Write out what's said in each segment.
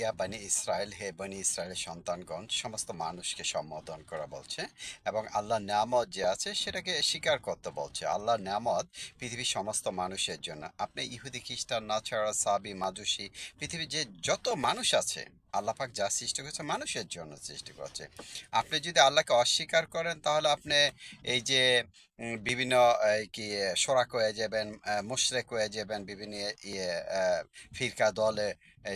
ইয়া বানি ইসরায়েল, হে বানি ইসরায়েলের সন্তানগণ, সমস্ত মানুষকে সম্বোধন করা বলছে এবং আল্লাহর নামত যে আছে সেটাকে স্বীকার করতে বলছে। আল্লাহর নামত পৃথিবীর সমস্ত মানুষের জন্য। আপনি ইহুদি, খ্রিস্টান নাছাড়া সাবি মাজুসি পৃথিবীর যে যত মানুষ আছে, আল্লাহ পাক যা সৃষ্টি করেছে মানুষের জন্য সৃষ্টি করেছে। আপনি যদি আল্লাহকে অস্বীকার করেন, তাহলে আপনি এই যে বিভিন্ন কি সোরাক হয়ে যাবেন মুশরেক হয়ে যাবেন, বিভিন্ন ইয়ে ফিরকা দলে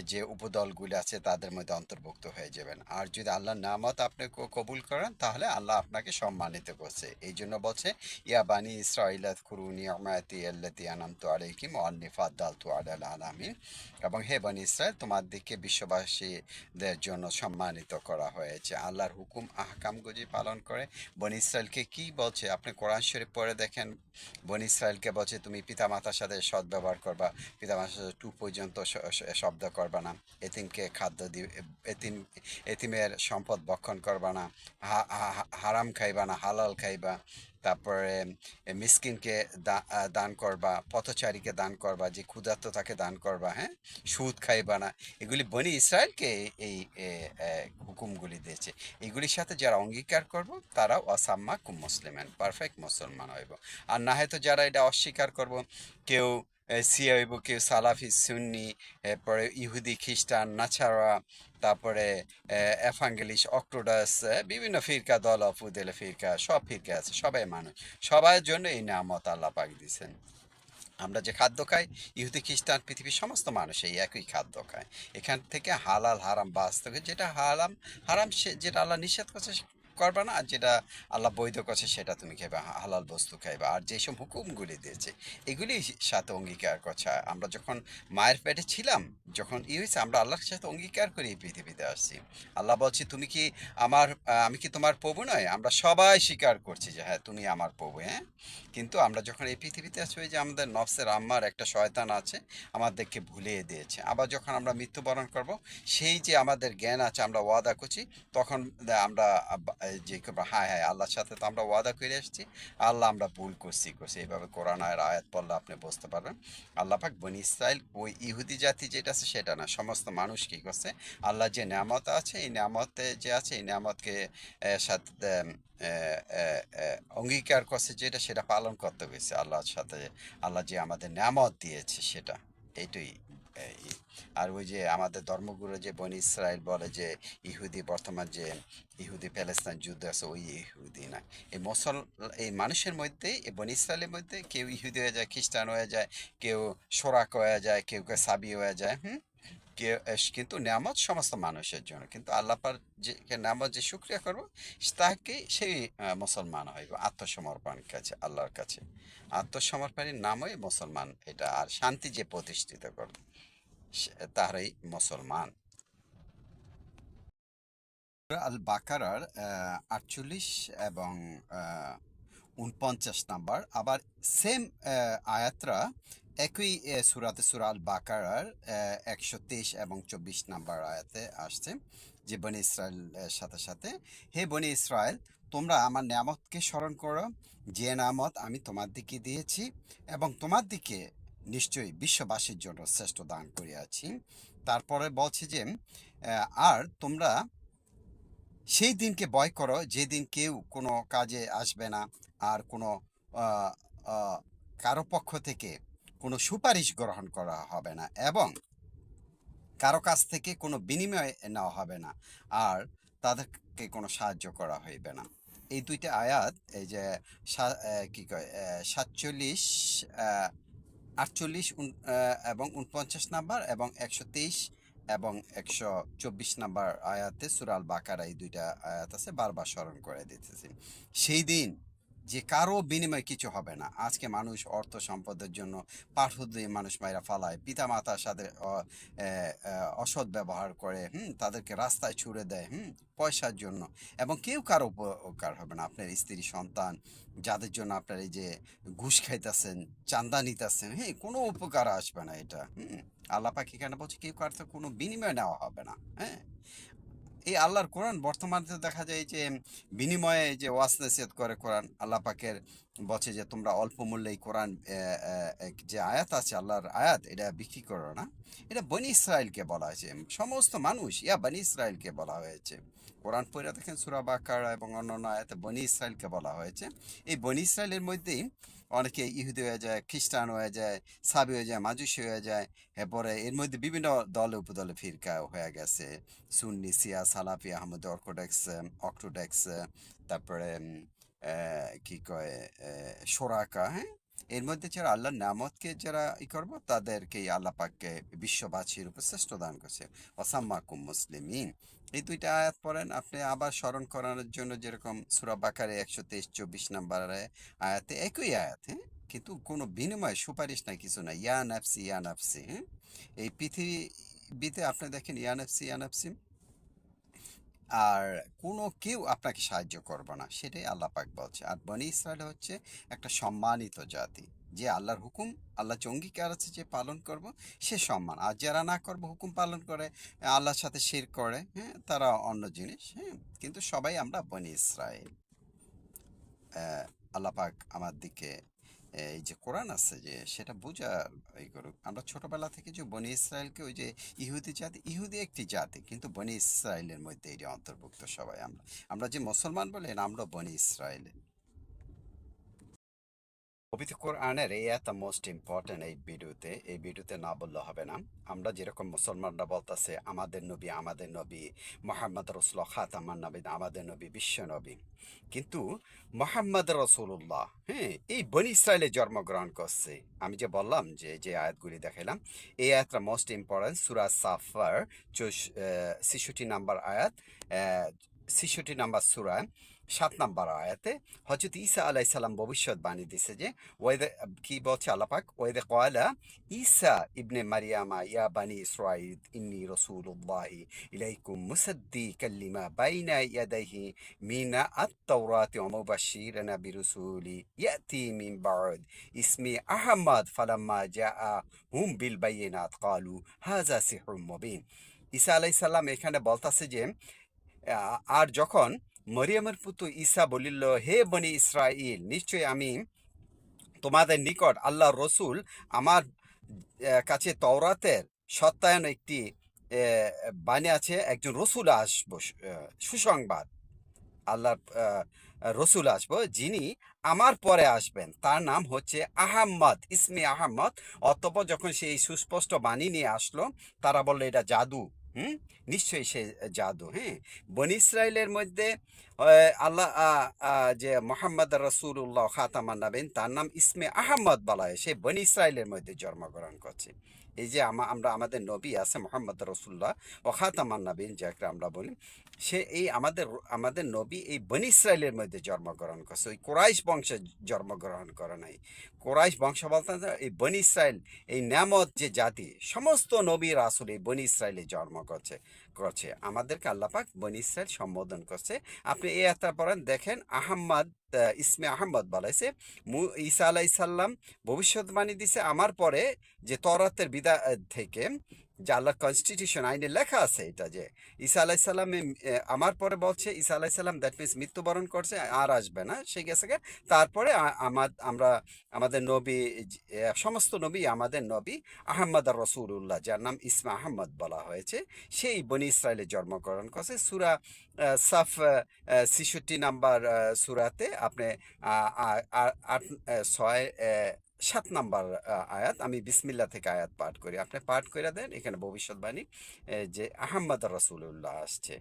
যে উপদলগুলি আছে, তাদের মধ্যে অন্তর্ভুক্ত হয়ে যাবেন। আর যদি আল্লাহর নামত আপনি কবুল করেন, তাহলে আল্লাহ আপনাকে সম্মানিত করছে। এই জন্য বলছে, ইয়া বানি ইসরাইলাত কুরুনি আমায়াতি আল্লাতি আনামতু আন্নী ফাদ্দালতু আলাল আলামিন। এবং হে বানি ইসরায়েল তোমার দিকে বিশ্ববাসীদের জন্য সম্মানিত করা হয়েছে। আল্লাহর হুকুম, আহকাম গুজি পালন করে। বনি ইসরায়েলকে কি বলছে? আপনি কোরআন শরীফ পড়ে দেখেন। বনি ইসরায়েলকে বলছে, তুমি পিতামাতার সাথে সদ্ব্যবহার করবা। পিতামাতার সাথে টু পর্যন্ত শব্দ করবা না। এতিমকে খাদ্য দিবে এতিম, এতিমের সম্পদ ভক্ষণ করবা না। হারাম খাইবা না, হালাল খাইবা। তারপরে মিসকিনকে দান করবা, পথচারীকে দান করবা, যে ক্ষুধার্ত তাকে দান করবা হ্যাঁ? সুদ খাইবা না। এগুলি বনি ইসরায়েলকে এই হুকুমগুলি দিয়েছে। এগুলির সাথে যারা অঙ্গীকার করব, তারাও অসাম্মা কুম মুসলিমেন, পারফেক্ট মুসলমান হইব। আর না হয়তো যারা এটা অস্বীকার করব, কেউ এ, সিয়া হইব কেউ সালাফি সুন্নি এরপরে ইহুদি খ্রিস্টান নাছাড়া তারপরে এফাঙ্গেলিশ অক্টোডাস বিভিন্ন ফিরকা দল অফুদেলে ফিরকা সব ফিরকা আছে সবাই মানুষ। সবার জন্য এই নামত আল্লাহ পাক দিয়েছেন। আমরা যে খাদ্য খাই ইহুদি খ্রিস্টান পৃথিবীর সমস্ত মানুষ এই একই খাদ্য খায়। এখান থেকে হালাল হারাম বাস্তবে যেটা হারাম হারাম সে যেটা আল্লাহ নিষেধ করছে করবা না, আর যেটা আল্লাহ বৈধ করছে সেটা তুমি খাইবা, হা- হালাল বস্তু খাইবা। আর যেসব হুকুমগুলি দিয়েছে, এগুলি সাথে অঙ্গীকার করছে। আমরা যখন মায়ের পেটে ছিলাম, যখন ই হয়েছে, আমরা আল্লাহর সাথে অঙ্গীকার করে এই পৃথিবীতে আসছি। আল্লাহ বলছি, তুমি কি আমার আমি কি তোমার প্রভু নয়? আমরা সবাই স্বীকার করছি যে হ্যাঁ তুমি আমার প্রভু হ্যাঁ? কিন্তু আমরা যখন এই পৃথিবীতে ওই যে আমাদের নফসের আম্মার একটা শয়তান আছে, আমাদেরকে ভুলিয়ে দিয়েছে। আবার যখন আমরা মৃত্যুবরণ করব, সেই যে আমাদের জ্ঞান আছে, আমরা ওয়াদা করছি, তখন আমরা যে হায় হায়, আল্লাহর সাথে তো আমরা ওয়াদা করে এসেছি আল্লাহ আমরা ভুল করছি করছি। এইভাবে কোরআন আয়ের আয়াত পড়লে আপনি বুঝতে পারবেন। আল্লাহ পাক বনি ইসরায়েল ওই ইহুদি জাতি যেটা আছে সেটা না, সমস্ত মানুষ কী করছে? আল্লাহ যে নিয়ামত আছে, এই নিয়ামতে যে আছে, এই নিয়ামতকে সাথে অঙ্গীকার করছে যেটা, সেটা পালন করতে হয়েছে। আল্লাহর সাথে, আল্লাহ যে আমাদের নিয়ামত দিয়েছে সেটা। এইটাই আর ওই যে আমাদের ধর্মগুরু যে বনি ইসরায়েল বলে যে ইহুদি বর্তমান যে ইহুদি প্যালেস্তাইন যুদ্ধ আছে, ওই ইহুদি না। এই মুসল, এই মানুষের মধ্যে, এই বনি ইসরায়েলের মধ্যে কেউ ইহুদি হয়ে যায়, খ্রিস্টান হয়ে যায়, কেউ সোরাক হয়ে যায়, কেউ কেউ সাবি হয়ে যায়, হুম? কেউ কিন্তু নামত সমস্ত মানুষের জন্য। কিন্তু আল্লাহ পার যে নামত যে শুক্রিয়া করব, তাকে সেই মুসলমান হইব, আত্মসমর্পণ কাছে, আল্লাহর কাছে। আত্মসমর্পণের নামই মুসলমান এটা, আর শান্তি যে প্রতিষ্ঠিত করবে। তাহারই মুসলমান। আল বাকারার আটচল্লিশ এবং উনপঞ্চাশ নাম্বার। আবার সেম আয়াতরা একই সুরাতে সুরা আল বাকারার একশো তেইশ এবং চব্বিশ নাম্বার আয়াতে আসছে যে বনি ইসরায়েলের সাথে সাথে, হে বনি ইসরায়েল তোমরা আমার নামতকে স্মরণ করো। যে নামত আমি তোমার দিকে দিয়েছি এবং তোমার দিকে নিশ্চয়ই বিশ্ববাসীর জন্য শ্রেষ্ঠ দান করিয়াছি। তারপরে বলছে যে আর তোমরা সেই দিনকে ভয় করো যেদিন কেউ কোনো কাজে আসবে না আর কোনো কারও পক্ষ থেকে কোনো সুপারিশ গ্রহণ করা হবে না এবং কারও কাছ থেকে কোনো বিনিময় নেওয়া হবে না আর তাদেরকে কোনো সাহায্য করা হইবে না। এই দুইটা আয়াত, এই যে কি কয় সাতচল্লিশ আটচল্লিশ এবং উনপঞ্চাশ নাম্বার এবং একশো তেইশ এবং একশো চব্বিশ নাম্বার আয়াতে সুরাল বাকার এই দুইটা আয়াত আছে, বারবার স্মরণ করে দিতেছি। সেই দিন যে কারও বিনিময় কিছু হবে না। আজকে মানুষ অর্থ সম্পদের জন্য পাঠ্য দিয়ে মানুষ মায়েরা ফালায়। পিতা মাতার সাথে অসৎ ব্যবহার করে, হুম, তাদেরকে রাস্তায় ছুড়ে দেয়, হুম, পয়সার জন্য। এবং কেউ কারও উপকার হবে না। আপনার স্ত্রী, সন্তান, যাদের জন্য আপনার এই যে ঘুষ খাইতেছেন, চান্দা নিতেছেন হ্যাঁ কোনো উপকার আসবে না এটা, হুম। আল্লাহ পাক এখানে বলছে, কেউ কার থেকে কোনো বিনিময় নেওয়া হবে না হ্যাঁ। এই আল্লাহর কোরআন বর্তমানে দেখা যায় যে বিনিময়ে যে ওয়াস নসিহত করে কোরআন, আল্লাহ পাকের বলছে যে, তোমরা অল্প মূল্যে এই কোরআন যে আয়াত আছে, আল্লাহর আয়াত, এটা বিক্রি করো না। এটা বনি ইসরায়েলকে বলা হয়েছে। সমস্ত মানুষ, ইয়া বনি ইসরায়েলকে বলা হয়েছে। কোরআন পড়ে দেখেন সুরাবাকার এবং অন্যান্য আয়াতে বনি ইসরায়েলকে বলা হয়েছে। এই বনি ইসরায়েলের মধ্যেই অনেকে ইহুদি হয়ে যায়, খ্রিস্টান হয়ে যায়, সাবি হয়ে যায়, মাজুসি হয়ে যায়, এরপরে এর মধ্যে বিভিন্ন দলে, উপদলে ফিরকা হয়ে গেছে। সুন্নি সিয়া সালাফি, আহমদ অর্কোডেক্স অক্টোডেক্স, তারপরে কি কয় সোরাকা হ্যাঁ? এর মধ্যে যারা আল্লাহর নামতকে যারা ই করব, তাদেরকে আল্লাহ পাককে বিশ্ববাসীর উপর শ্রেষ্ঠ দান করছে। ওসাম্মাকুম মুসলিমিন। এই দুইটা আয়াত পড়েন, আপনি আবার স্মরণ করানোর জন্য যেরকম সুরা বাকারে একশো তেইশ, চব্বিশ নাম্বারে আয়াতে একই আয়াত হ্যাঁ? কিন্তু কোনো বিনিময় সুপারিশ নাই, কিছু নাই। ইয়া নাফসি, ইয়া হ্যাঁ? এই পৃথিবীতে আপনি দেখেন, ইয়া নাফসি ইয়া নাফসি। আর কোনো কেউ আপনাকে সাহায্য করবে না সেটাই আল্লাহ পাক বলছে। আর বনি ইসরায়েল হচ্ছে একটা সম্মানিত জাতি। যে আল্লাহর হুকুম আল্লাহ যে অঙ্গীকার আছে যে পালন করব সে সম্মান। আর যারা না করবে হুকুম পালন করে আল্লাহর সাথে শির করে হ্যাঁ তারা অন্য জিনিস হ্যাঁ কিন্তু সবাই আমরা বনি ইসরায়েল। আহ, আল্লাহ পাক আমার দিকে এই যে কোরআন আছে যে, সেটা বোঝার এই করুক। আমরা ছোটবেলা থেকে যে বনি ইসরায়েলকে ওই যে ইহুদি জাতি, ইহুদি একটি জাতি, কিন্তু বনি ইসরায়েলের মধ্যে এটি অন্তর্ভুক্ত সবাই আমরা। আমরা যে মুসলমান বলেন আমরা বনি ইসরায়েলের। পবিত্র কোরআনের এই এত মোস্ট ইম্পর্টেন্ট এই ভিডিওতে এই ভিডিওতে না বললে হবে না। আমরা যেরকম মুসলমানরা বলতেছে, আমাদের নবী আমাদের নবী, মোহাম্মদ রসুল খাতামান নবী, আমাদের নবী, বিশ্ব নবী। কিন্তু মোহাম্মদ রসুল্লাহ হ্যাঁ এই বনি ইসরায়েলে জন্মগ্রহণ করছে। আমি যে বললাম যে যে আয়াতগুলি দেখাইলাম, এই আয়াতটা মোস্ট ইম্পর্টেন্ট সুরা সাফার ছেষট্টি নাম্বার আয়াত ছেষট্টি নাম্বার সুরা। সাত নাম্বার আয়াতে হজরত ঈসা আলাই সাল্লাম ভবিষ্যৎবাণী দিছে যে ওয়েদে কি বলছে আল্লাপাক ওয়েদে কয়লা ঈসা ইবনে মারিয়ামা, ইয়া বানি ইসরাইল ইন্নি রসুল্লাহ ইলাইকুম মুসাদ্দি কাল্লিমা বাইনা ইয়াদাইহি মিনা আত-তাওরাতি ওয়া মুবাশশিরানা বিরুসুলি ইয়াতি মিন বা'দ ইসমি আহমদ ফালাম্মা জাআ হুম বিল বাইয়িনাত ক্বালু হাযা সিহরুম মুবিন। ঈসা আলাইহিস সালাম এখানে বলতাছে যে আর যখন মরিয়মের পুত্র ঈসা বলিল, হে বনি ইসরাইল নিশ্চয় আমি তোমাদের নিকট আল্লাহ রসুল আমার কাছে তওরাতের সত্যায়ন একটি বাণী আছে, একজন রসুল আসব সুসংবাদ। আল্লাহর রসুল আসব, যিনি আমার পরে আসবেন। তার নাম হচ্ছে আহাম্মদ, ইসমি আহাম্মদ। অতপর যখন সেই সুস্পষ্ট বাণী নিয়ে আসলো, তারা বলল, এটা জাদু। হুম? নিশ্চয়ই সে জাদু হ্যাঁ? বন ইসরায়েলের মধ্যে আল্লাহ যে মোহাম্মদ রসুল্লাহ খাতামান নাবেন, তার নাম ইসমে আহমদ বলা হয়। সে বন ইসরায়েলের মধ্যে জন্মগ্রহণ করছে। এই যে আমরা, আমাদের নবী আছে মোহাম্মদ রসুল্লাহ ও খাতামান নাবিন, যাকে আমরা বলি। সে এই আমাদের আমাদের নবী এই বনি ইসরায়েলের মধ্যে জন্মগ্রহণ করছে ওই কোরাইশ বংশে জন্মগ্রহণ করে নাই। কোরাইশ বংশ বলতে এই বনি ইসরায়েল এই নামত যে জাতি সমস্ত নবী রাসুল এই বনি ইসরায়েলে জন্ম করছে করছে। আমাদেরকে আল্লাপাক বনি ইসরায়েল সম্বোধন করছে। আপনি এই একটা পড়েন দেখেন আহম্মদ আহ, ইসমে আহম্মদ বলাইছে মু ঈসা আলাই সাল্লাম ভবিষ্যৎবাণী দিছে আমার পরে যে তরাতের বিদা থেকে যে কনস্টিটিউশন আইনে লেখা আছে এটা যে ঈসা আলাই সাল্লাম আমার পরে বলছে, ঈসা আলাই সাল্লাম দ্যাট মিনস মৃত্যুবরণ করছে, আর আসবে না, সে গেছে। তারপরে আমার, আমরা, আমাদের নবী সমস্ত নবী আমাদের নবী আহম্মদ আর রসুল্লাহ যার নাম ইসমা আহম্মদ বলা হয়েছে, সেই বনি ইসরায়েলে জন্মগ্রহণ করছে সুরা সাফ ছিষট্টি নাম্বার সুরাতে আপনি আট ছয় সাত নাম্বার আয়াত। আমি বিসমিল্লা থেকে আয়াত পাঠ করি। আপনি পাঠ করে দেন, এখানে ভবিষ্যৎবাণী যে আহম্মদ রসুল্লাহ আসছে।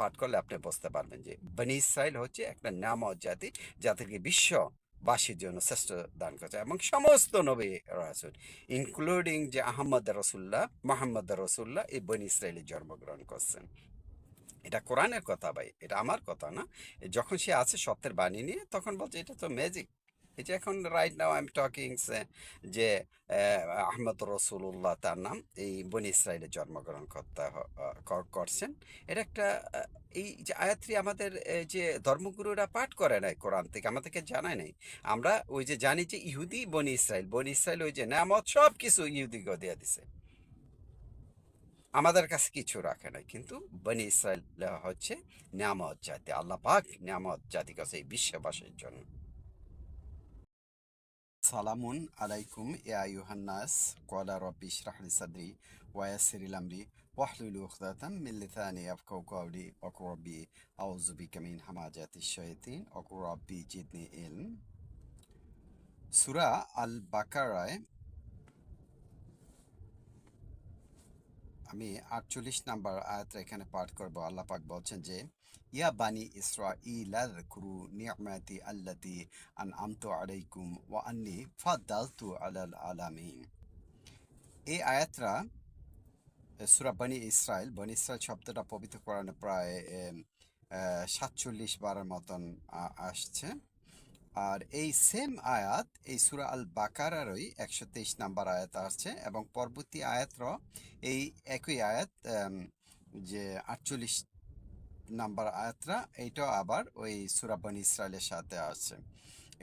পাঠ করলে আপনি বুঝতে পারবেন যে বনি ইসরায়েল হচ্ছে একটা নামত জাতি যাদেরকে বিশ্ববাসীর জন্য শ্রেষ্ঠ দান করছে এবং সমস্ত নবী রাসুল ইনক্লুডিং যে আহম্মদ রসুল্লাহ মোহাম্মদ রসুল্লাহ এই বনি ইসরায়েলে জন্মগ্রহণ করছেন। এটা কোরআনের কথা ভাই, এটা আমার কথা না। যখন সে আছে সত্যের বাণী নিয়ে, তখন বলছে এটা তো ম্যাজিক যে এখন right now I am talking যে আহ, আহমদ রসুল্লাহ তার নাম এই বনি ইসরায়েলে জন্মগ্রহণ করতে করছেন। এটা একটা এই যে আয়াত্রী আমাদের যে ধর্মগুরুরা পাঠ করে নাই কোরআন থেকে আমাদেরকে জানায় নাই। আমরা ওই যে জানি যে ইহুদি বনি ইসরায়েল বনি ইসরায়েল ওই যে নামত সব কিছু ইহুদিকে দিয়ে দিছে। আমাদের কাছে কিছু রাখে নাই কিন্তু বনি ইসরায়েল হচ্ছে নিয়ামত জাতি আল্লাহ পাক নিয়ামত জাতি কাছে এই বিশ্ববাসীর জন্য। সালামুন আলাইকুম এ আয়ুহান্নাস কলা রব্বি ইশরাহলি সাদরি ওয়াসিরিল আমরি ওয়াহলুল উখদাতাম মিল্লিথানি আফকাউ ইয়াফকাহু কাওলি আউজুবি কামিন হামাজাতি বিকা মিন হামাজাতিশ শায়াতিন ওয়াকুর রব্বি জিদনি ইলম। সুরা আল বাকারায় আমি আটচল্লিশ নাম্বার আয়াতটা এখানে পাঠ করব। আল্লাহ পাক বলছেন যে, ইয়া বানি ইসরা ইলাযকুরু নি'মাতি আল্লাতি আনআমতু আলাইকুম ওয়া আন্নি ফাদ্দালতু আলাল আলামিন। এই আয়াতরা সূরা বানি ইসরায়েল বনি ইসরাইল শব্দটা পবিত্র কোরআনে প্রায় সাতচল্লিশ বারের মতন আসছে। আর এই সেম আয়াত, এই সূরা আল বাকারারই একশো তেইশ নাম্বার আয়াত আসছে এবং পরবর্তী আয়াতর এই একই আয়াত যে আটচল্লিশ নাম্বার আয়াতরা এইটাও আবার ওই সুরা বনি ইসরায়েলের সাথে আছে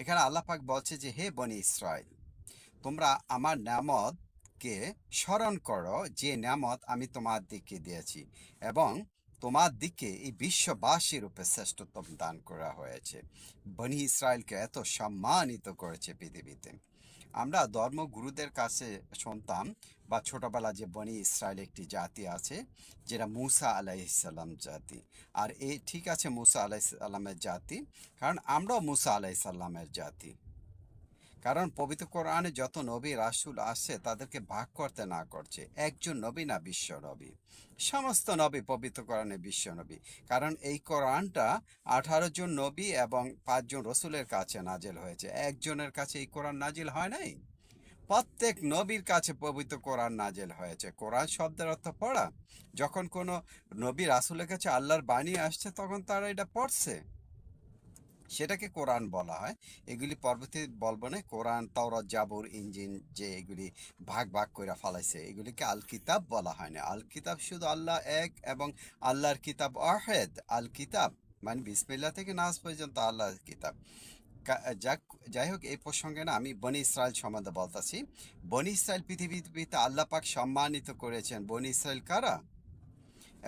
এখানে আল্লাহ পাক বলছে যে, হে বনি ইসরায়েল তোমরা আমার নামতকে স্মরণ করো, যে নামত আমি তোমার দিকে দিয়েছি এবং তোমার দিকে এই বিশ্ববাসীর রূপে শ্রেষ্ঠত্ব দান করা হয়েছে। বনি ইসরায়েলকে এত সম্মানিত করেছে পৃথিবীতে। আমরা ধর্মগুরুদের কাছে শুনতাম বা ছোটবেলা যে বনি ইসরায়েল একটি জাতি আছে, যেটা মুসা আলাইসাল্লাম জাতি। আর এ ঠিক আছে মুসা আলাইসাল্লামের জাতি, কারণ আমরাও মুসা আলাইসাল্লামের জাতি। কারণ পবিত্র কোরআনে যত নবী, রাসুল আসছে, তাদেরকে ভাগ করতে না করছে। একজন নবী না বিশ্ব নবী। সমস্ত নবী পবিত্র কোরআনে বিশ্ব নবী। কারণ এই কোরআনটা আঠারো জন নবী এবং পাঁচজন রসুলের কাছে নাজেল হয়েছে। একজনের কাছে এই কোরআন নাজিল হয় নাই? প্রত্যেক নবীর কাছে পবিত্র কোরআন নাজেল হয়েছে। কোরআন শব্দের অর্থ পড়া। যখন কোনো নবী, রাসূলের কাছে আল্লাহর বাণী আসছে, তখন তারা এটা পড়ছে। সেটাকে কোরআন বলা হয়। এগুলি পরবর্তী বলব না, কোরআন, তাওরাত, জাবুর ইঞ্জিন যে এগুলি ভাগ ভাগ করে ফালাইছে, এগুলিকে আল কিতাব বলা হয় না। আল কিতাব শুধু আল্লাহ এক এবং আল্লাহর কিতাব অহেদ আল কিতাব মানে বিসমিল্লা থেকে নাস পর্যন্ত আল্লাহর কিতাব। যাক, যাই হোক, এই প্রসঙ্গে না আমি বনি ইসরায়েল সম্বন্ধে বলতাছি। বনি ইসরায়েল পৃথিবীতে আল্লাহ পাক সম্মানিত করেছেন। বনি ইসরায়েল কারা?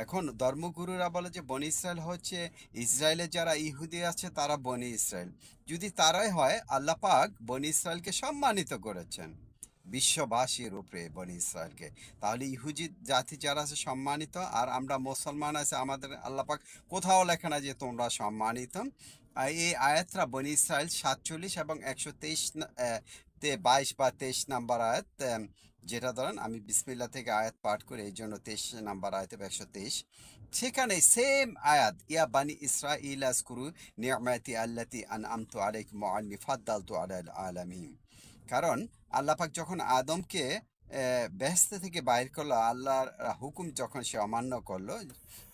এখন ধর্মগুরুরা বলে যে বনি ইসরায়েল হচ্ছে ইসরায়েলের যারা ইহুদি আছে, তারা বনি ইসরায়েল। যদি তারাই হয়, আল্লাহ পাক বনি ইসরায়েলকে সম্মানিত করেছেন। বিশ্ববাসীর উপরে বনি ইসরায়েলকে। তাহলে ইহুদি জাতি যারা আছে সম্মানিত, আর আমরা মুসলমান আছে, আমাদের আল্লাহ পাক কোথাও লেখা না যে তোমরা সম্মানিত। এই আয়াতরা বনি ইসরায়েল সাতচল্লিশ এবং একশো তেইশ বাইশ বা তেইশ নাম্বার আয়াত যেটা ধরেন আমি বিসমিল্লা থেকে আয়াত পাঠ করে এই জন্য তেইশ নাম্বার আয়াত একশো তেইশ, সেখানে সেম আয়াত, ইয়া বানি ইসরা ইলাস কুরু নিয়মায়াতি আল্লাতি আন আম আমতু আলাইকুম ওয়া মিফাদ্দাল তু আল আলামিন। কারণ আল্লাহাক যখন আদমকে বেহেস্ত থেকে বাহির করল আল্লাহর হুকুম যখন সে অমান্য করল,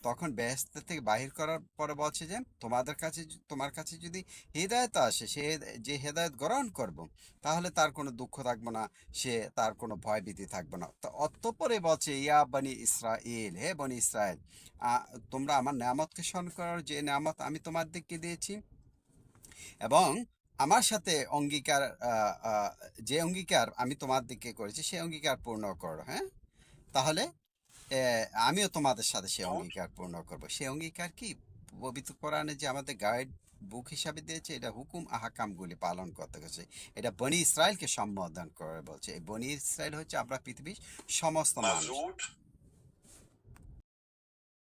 তখন বেহেস্ত থেকে বাহির করার পরে বলছে যে, তোমাদের কাছে তোমার কাছে যদি হেদায়ত আসে, সে যে হেদায়ত গ্রহণ করব, তাহলে তার কোনো দুঃখ থাকবে না, সে তার কোনো ভয়ভীতি থাকবে না। তো অতঃপরে বলছে, ইয়া বনি ইসরাইল হে বনি ইসরায়েল তোমরা আমার নামতকে স্মরণ করার যে নামত আমি তোমার দিকে দিয়েছি এবং আমার সাথে অঙ্গীকার যে অঙ্গীকার আমি তোমার দিকে করেছি সেই অঙ্গীকার পূর্ণ করো হ্যাঁ? তাহলে আমিও তোমাদের সাথে সেই অঙ্গীকার পূর্ণ করব। সেই অঙ্গীকার কি? পবিত্র কোরআনে যে আমাদের গাইড বুক হিসাবে দিয়েছে এটা হুকুম আহকামগুলি পালন করতে গেছে। এটা বনি ইসরায়েলকে সম্বোধন করে বলছে। এই বনি ইসরায়েল হচ্ছে আমরা পৃথিবীর সমস্ত মানুষ।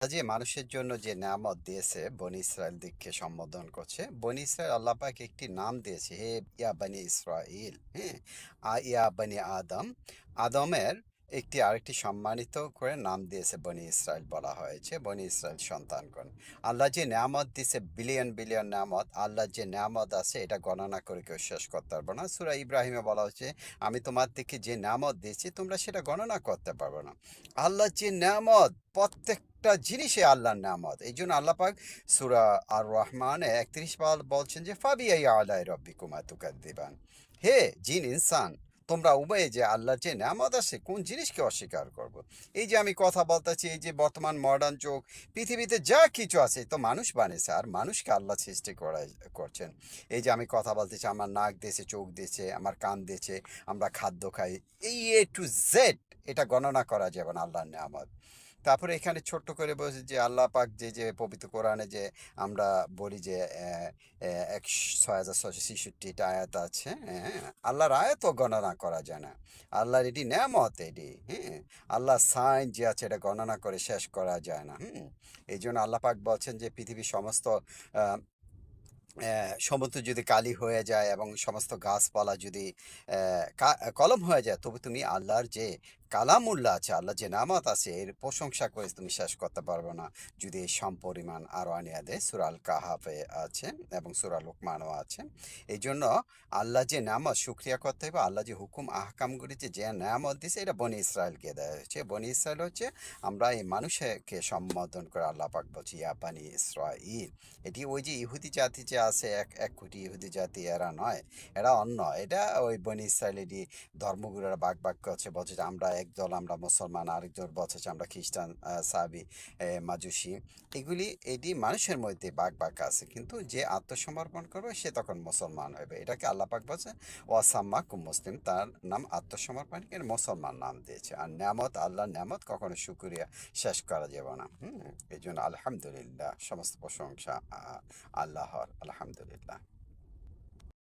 যে মানুষের জন্য যে নামত দিয়েছে বনি ইসরায়েল দিককে সম্বোধন করছে, বনি ইসরায়েল আল্লাহ পাক একটি নাম দিয়েছে, হে ইয়া বনি ইসরাইল হ্যাঁ ইয়া বানি আদম, আদমের একটি আরেকটি সম্মানিত করে নাম দিয়েছে বনি ইসরায়েল বলা হয়েছে, বনি ইসরায়েল সন্তানগণ। আল্লাহ যে নামত দিছে বিলিয়ন বিলিয়ন নামত আল্লাহ যে নামত আছে, এটা গণনা করে কেউ শেষ করতে পারব না। সুরা ইব্রাহিমে বলা হচ্ছে আমি তোমার দিকে যে নামত দিয়েছি, তোমরা সেটা গণনা করতে পারব না। আল্লাহ যে নামত প্রত্যেকটা জিনিসে আল্লাহর নামত এই জন্য আল্লাহ পাক সুরা আর রহমানে একত্রিশ বাল বলছেন যে ফাবিয়াই আলাই রব্বি কুমাতুকার দিবান হে জিন, ইনসান তোমরা উভয়ে যে আল্লাহ যে নামত আছে কোন জিনিসকে অস্বীকার করব। এই যে আমি কথা বলতেছি, এই যে বর্তমান মডার্ন যুগ, পৃথিবীতে যা কিছু আছে তো মানুষ বানিয়েছে, আর মানুষকে আল্লাহ সৃষ্টি করা করছেন এই যে আমি কথা বলতেছি, আমার নাক দিয়েছে, চোখ দিয়েছে, আমার কান দিয়েছে, আমরা খাদ্য খাই, এই এ টু জেড এটা গণনা করা যাবে না আল্লাহর নামত তারপরে এখানে ছোট্ট করে বলছে যে, আল্লাহ পাক যে যে পবিত্র কোরআনে যে আমরা বলি যে এক ছয় হাজার ছশো ছেষট্টিটা আয়াত আছে হ্যাঁ? আল্লাহর আয়াতও গণনা করা যায় না। আল্লাহর এটি নেমত এটি হ্যাঁ? আল্লাহ সাইন যে আছে এটা গণনা করে শেষ করা যায় না, হুম? এই জন্য আল্লাহ পাক বলছেন যে, পৃথিবীর সমস্ত সমুদ্র যদি কালি হয়ে যায় এবং সমস্ত গাছপালা যদি কলম হয়ে যায়, তবে তুমি আল্লাহর যে কালামুল্লাহ আছে, আল্লাহ যে নামাত আছে, এর প্রশংসা করে তুমি শেষ করতে পারবে না। যদি এই সম পরিমাণ আরও আনিয়া দেয় সুরাল কাহাফে আছে এবং সুরাল লোকমানও আছে এই জন্য আল্লাহ যে নামাজ শুক্রিয়া করতে হবে। আল্লাহ যে হুকুম, আহকামগুলি যে নামত দিছে এটা বনি ইসরায়েলকে দেওয়া হয়েছে। বনি ইসরায়েল হচ্ছে আমরা এই মানুষকে সম্বোধন করে আল্লাহ পাক বলছি, ইয়া বানি ইসরাইল। এটি ওই যে ইহুদি জাতি যে আছে, এক এক কোটি ইহুদি জাতি, এরা নয়, এরা অন্য। এটা ওই বনি ইসরায়েলেরই ধর্মগুরুরা বাক বাক করছে বলছে আমরা একদল আমরা মুসলমান আরেকদল বলছে আমরা খ্রিস্টান সাবি মাজুসি এগুলি এটি মানুষের মধ্যে বাক বাক আছে, কিন্তু যে আত্মসমর্পণ করবে সে তখন মুসলমান হবে। এটাকে আল্লাহ পাক বলছে ওয়াসাম্মা মুসলিম তার নাম আত্মসমর্পণ এর মুসলমান নাম দিয়েছে। আর নামত আল্লাহ নামত কখনো শুক্রিয়া শেষ করা যাবে না। হুম এই জন্য আলহামদুলিল্লাহ, সমস্ত প্রশংসা আল্লাহর, আলহামদুলিল্লাহ।